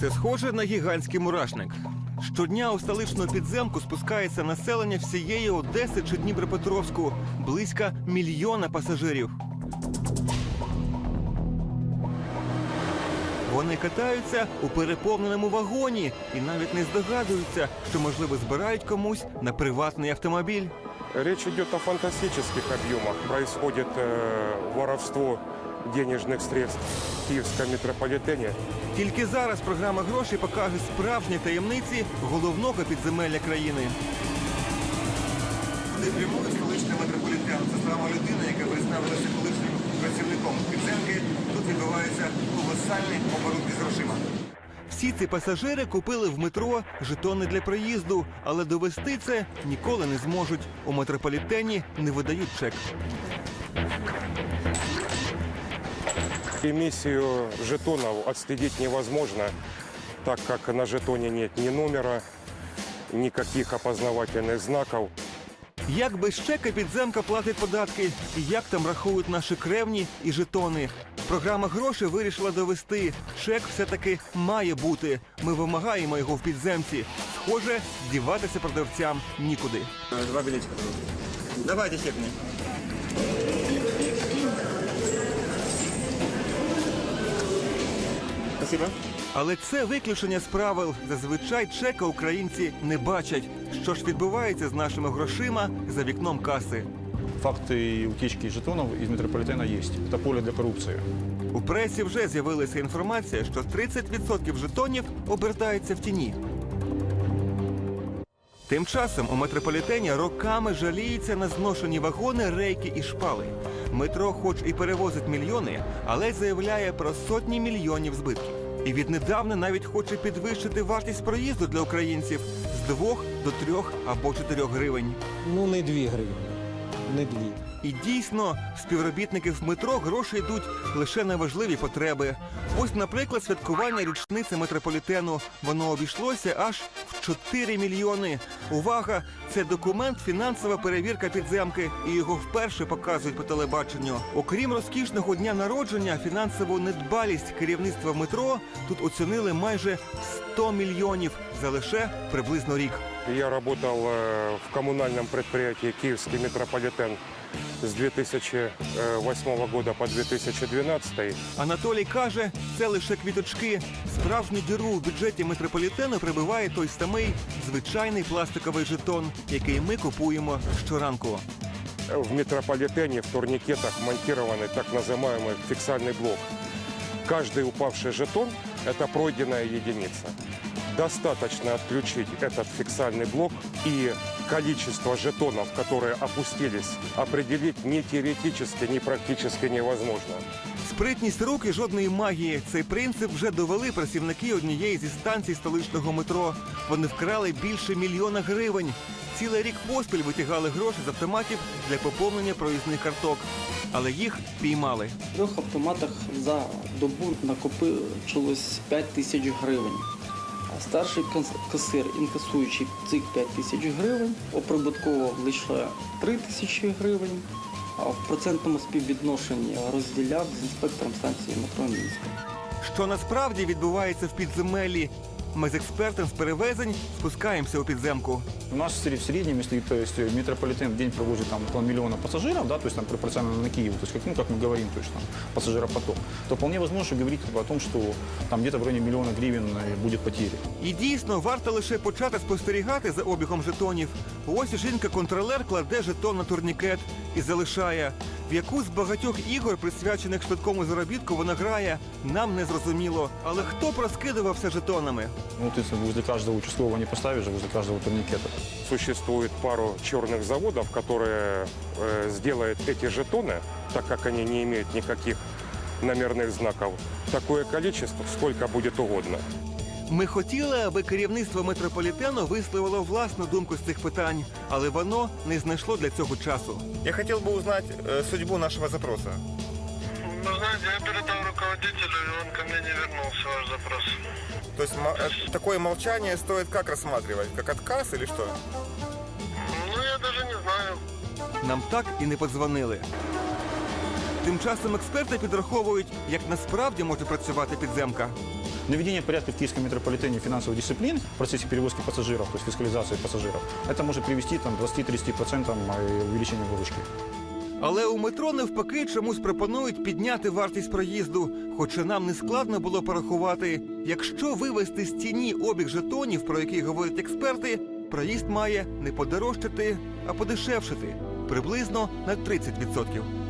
Це схоже на гігантський мурашник. Щодня у столичну підземку спускається населення всієї Одеси чи Дніпропетровську близько мільйона пасажирів. Вони катаються у переповненому вагоні і навіть не здогадуються, що можливо збирають комусь на приватний автомобіль. Речь идет о фантастических объемах. Происходит э, воровство денежных средств в Киевском метрополитене. Тільки зараз програма грошей покаже справжні таємниці головного підземелля країни. Куди прямує столичний метрополітен? Це сама людина, яка представилася колишнім працівником підземки. Тут відбувається колосальний оборот із грошима. Всі ці пасажири купили в метро жетони для проїзду, але довести це ніколи не зможуть. У метрополітені не видають чек. Эмиссию жетонов отследить невозможно, так как на жетоне нет ни номера, никаких опознавательных знаков. Як без чека підземка платить податки, і як там рахують наші кревні і жетони. Програма грошей вирішила довести. Чек все-таки має бути. Ми вимагаємо його в підземці. Схоже, діватися продавцям нікуди. Два білетика. Давайте чек мне. Спасибо. Але це виключення з правил. Зазвичай чека українці не бачать. Що ж відбувається з нашими грошима за вікном каси. Факты утечки жетонов из метрополитена есть. Это поле для коррупции. У пресі вже з'явилася інформація, що 30% жетонів обертаються в тіні. Тим часом у метрополітені роками жаліються на зношені вагони, рейки і шпали. Метро, хоч і перевозить мільйони, але заявляє про сотні мільйонів збитків. І віднедавна навіть хоче підвищити вартість проїзду для українців з 2 до 3 або 4 гривень. Ну, не дві гривні. Не дві. І дійсно, співробітників метро гроші йдуть лише на важливі потреби. Ось, наприклад, святкування річниці метрополітену. Воно обійшлося аж в 4 мільйони. Увага! Це документ фінансова перевірка підземки, і його вперше показують по телебаченню. Окрім розкішного дня народження, фінансову недбалість керівництва метро тут оцінили майже в 100 мільйонів за лише приблизно рік. Я работал э, в коммунальном предприятии «Киевский метрополитен» с 2008 года по 2012. Анатолій каже, це лише квіточки. Справжню діру у бюджеті метрополітену прибиває той самий звичайний пластиковий жетон, який ми купуємо щоранку. В метрополитене в турникетах монтированный так называемый фиксальный блок. Каждый упавший жетон – это пройденная единица. Достаточно отключить этот фиксальный блок и количество жетонов, которые опустились, определить ни теоретически, ни практически невозможно. Спритність рук і жодної магії. Цей принцип вже довели працівники однієї зі станцій столичного метро. Вони вкрали більше мільйона гривень. Цілий рік поспіль витягали гроші з автоматів для поповнення проїзних карток. Але їх піймали. В трьох автоматах за добу накопичилось 5 тисяч гривень. А старший касир, інкасуючи цих 5 тисяч гривень, оприбутковував лише 3 тисячі гривень, а в процентному співвідношенні розділяв з інспектором станції метро Мінська. Що насправді відбувається в підземеллі? Ми з експертом з перевезень спускаємося у підземку. У нас в сред- в среднем, если то есть, э, метрополитен в день провозит там, около миллиона пассажиров, да, то есть там пропорционально на Киев, то есть как, ну, как мы говорим, то есть там пассажиропоток, то вполне возможно говорить как бы, о том, что там где-то в районе миллиона гривен э, будет потери. І дійсно варто лише почати спостерігати за обігом жетонів. Ось жінка-контролер кладе жетон на турнікет і залишає. В яку з багатьох ігор, присвячених швидкому заробітку, вона грає, нам не зрозуміло. Але хто проскидувався жетонами? Ну, ты если возле каждого участкового не поставишь, а возле каждого турникета. Существует пару черных заводов, которые э, сделают эти жетоны, так как они не имеют никаких номерных знаков, такое количество, сколько будет угодно. Ми хотіли, аби керівництво метрополітену висловило власну думку з цих питань, але воно не знайшло для цього часу. Я хотів би узнати судьбу нашого запросу. Ну, знаете, я передал руководителю, и он ко мне не вернулся, ваш запрос. То есть такое молчание стоит как рассматривать? Как отказ или что? Ну, я даже не знаю. Нам так і не подзвонили. Тим часом експерти підраховують, як насправді може працювати підземка. Наведение порядка в киевском метрополитене финансовых дисциплин в процессе перевозки пассажиров, то есть фискализации пассажиров, это может привести там, к 20-30% увеличения выручки. Але у метро навпаки чомусь пропонують підняти вартість проїзду. Хоча нам не складно було порахувати, якщо вивести з тіні обіг жетонів, про який говорять експерти, проїзд має не подорожчати, а подешевшити приблизно на 30%.